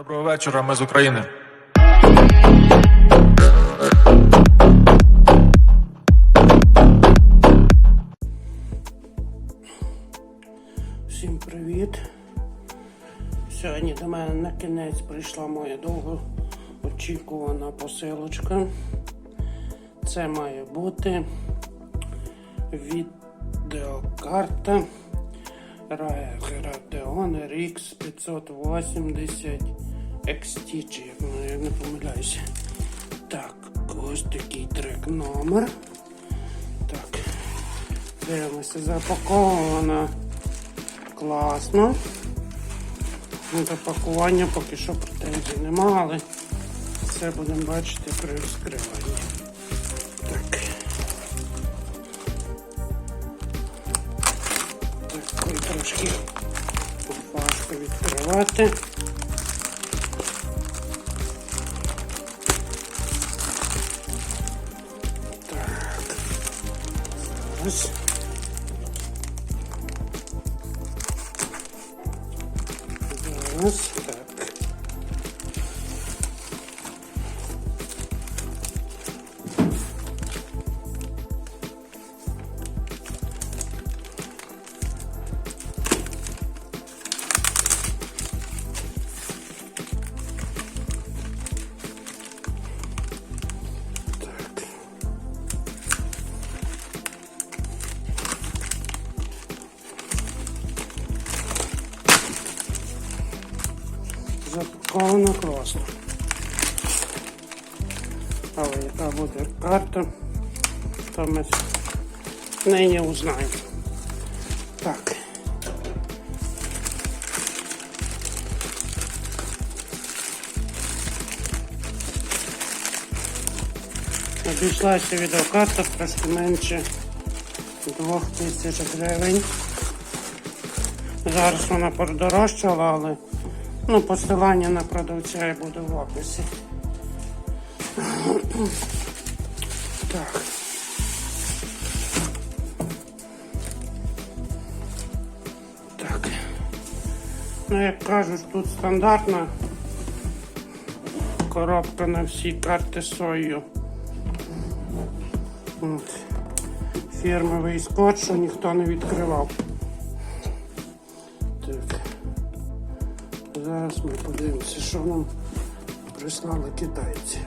Доброго вечора, ми з України. Всім привіт! Сьогодні до мене на кінець прийшла моя довго очікувана посилочка. Це має бути відеокарта Radeon RX 580 XT, чи як я не помиляюся. Так, ось такий трек номер. Так, дивимося, запакована класно. Ну, До пакування поки що претензій нема, але це будемо бачити при розкриванні. Так. Так, трошки важко відкривати. Зараз. Зараз Але яка буде карта, то ми нині узнаємо. Так. Обійшлася відеокарта трошки менше 2000 гривень. Зараз вона подорожчала, але ну, посилання на продавця я буду в описі. Так. Так. Ну, як кажуть, тут стандартна коробка на всі карти сою. Фірмовий скотч, що ніхто не відкривав. Так. Зараз ми подивимося, що нам прислали китайці.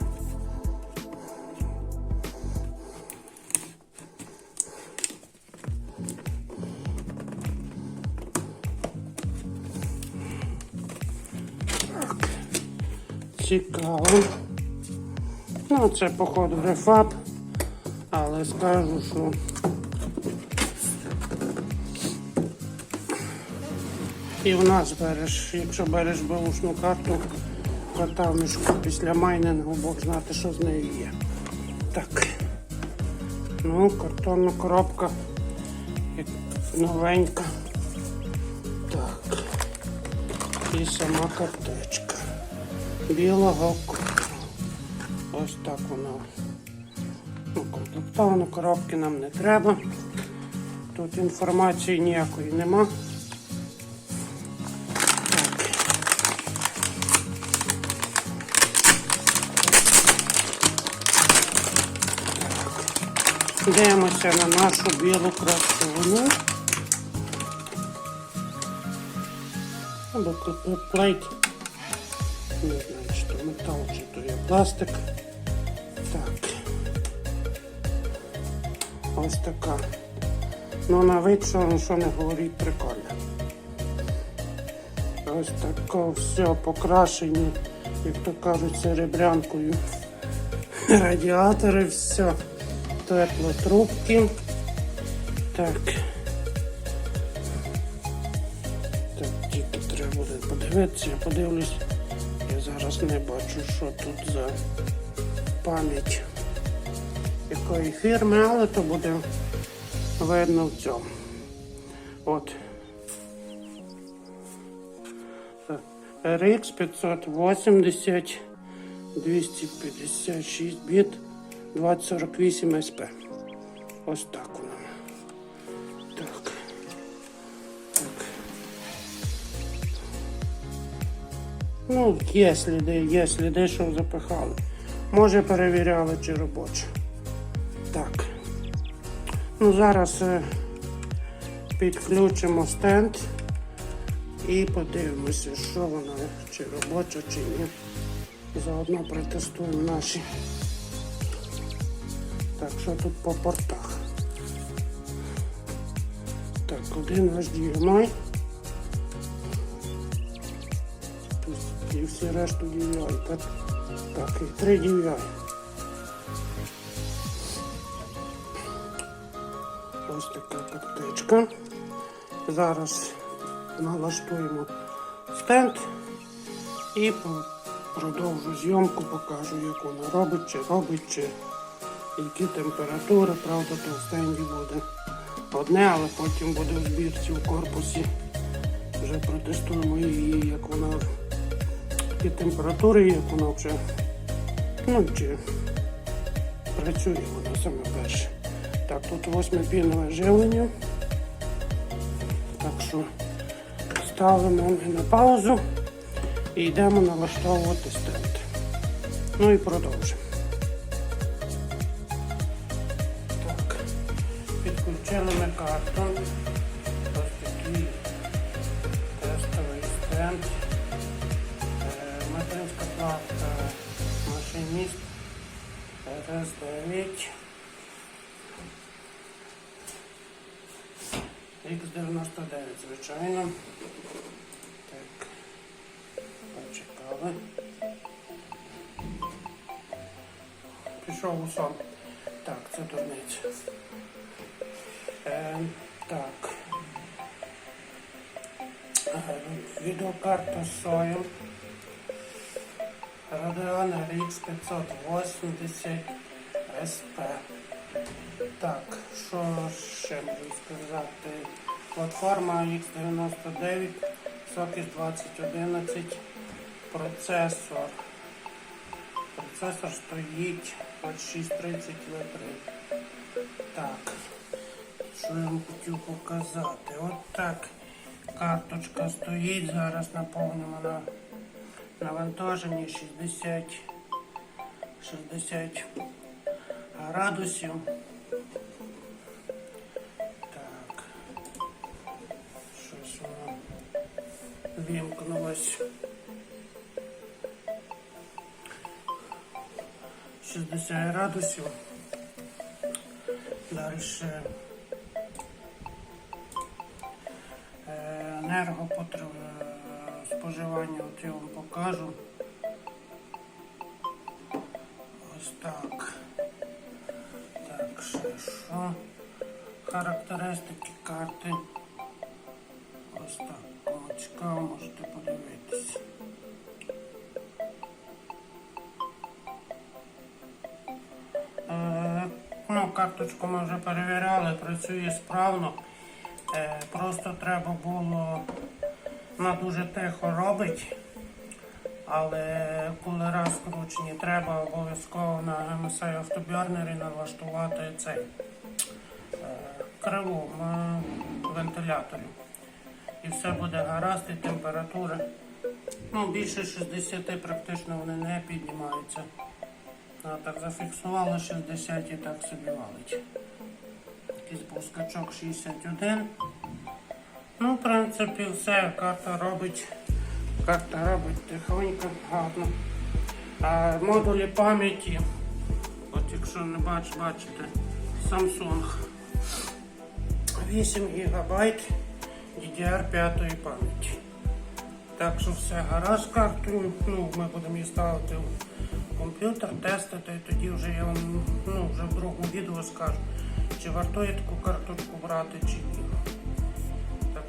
Цікаво. Ну, це, походу, рефаб, але скажу, що І в нас береш, якщо береш беушну карту, мішку після майнингу, Бог знати, що з нею є. Так. Ну, картонна коробка новенька. Так. І сама карточка. Білого кольору. Ось так вона. Ну, комплектовано коробки нам не треба. Тут інформації ніякої нема. Дивимося на нашу білу красуну. Або плейт. Не знаю, чи то метал, чи то є пластик. Так. Ось така. Ну на вид, що, що не говорить, прикольно. Ось таке все покрашені, як то кажуть, серебрянкою. Радіатори, все теплотрубки. Так. Так, тільки треба буде подивитися, я подивлюсь. Я зараз не бачу, що тут за пам'ять якої фірми, але то буде видно в цьому. От. RX 580 256 біт 2048 SP. Ось так воно. Ну, є сліди, є сліди, що запихали. Може перевіряли, чи робоче. Так. Ну, зараз е, підключимо стенд і подивимося, що вона, чи робоча, чи ні. Заодно протестуємо наші. Так, що тут по портах? Так, один HDMI. І всі решту DVI. Так, так і три DVI. Ось така карточка. Зараз налаштуємо стенд і продовжу зйомку, покажу, як вона робить, чи робить, чи які температури. Правда, то в стенді буде одне, але потім буде в збірці в корпусі. Вже протестуємо її, як вона, які температури, як вона вже, ну чи працює вона саме перше. Так, тут восьмипіннове живлення. Так що ставимо на паузу і йдемо налаштовувати стенд. Ну і продовжимо. Так, підключили ми карту. Ось такий тестовий стенд. Платка машиніст РС-9. X99, звичайно. Так. Почекали. Пішов у сон. Так, це дурниця. Е, так. Е, Відеокарта Soil. Radeon RX 580 SP. Так, що ще можу сказати? Платформа X99, Socket 2011, процесор. Процесор стоїть 2630 V3. Так, що я вам хотів показати? От так карточка стоїть, зараз наповнимо на навантаженні 60 60 градусів. Так. Щось воно вімкнулось. 60 градусів. Далі енергопотребування, от я вам покажу. Ось так. Так, ще що? Характеристики карти. Ось так. Кому цікаво, можете подивитися. Е, Ну, карточку ми вже перевіряли, працює справно. Е, Просто треба було вона дуже тихо робить. Але коли раз вкручені, треба обов'язково на MSI автобернері налаштувати цей е, е, вентиляторів. І все буде гаразд, і температури. Ну, більше 60 практично вони не піднімаються. А так зафіксували 60 і так собі валить. Якийсь був скачок 61. Ну, в принципі, все, карта робить. Карта робить тихонько, гарно. А модулі пам'яті, от якщо не бач, бачите, Samsung 8 ГБ DDR5 пам'яті. Так що все гаразд з картою. Ну, ми будемо її ставити в комп'ютер, тестити, і тоді вже я вам ну, вже в другому відео скажу, чи вартує таку карточку брати, чи ні.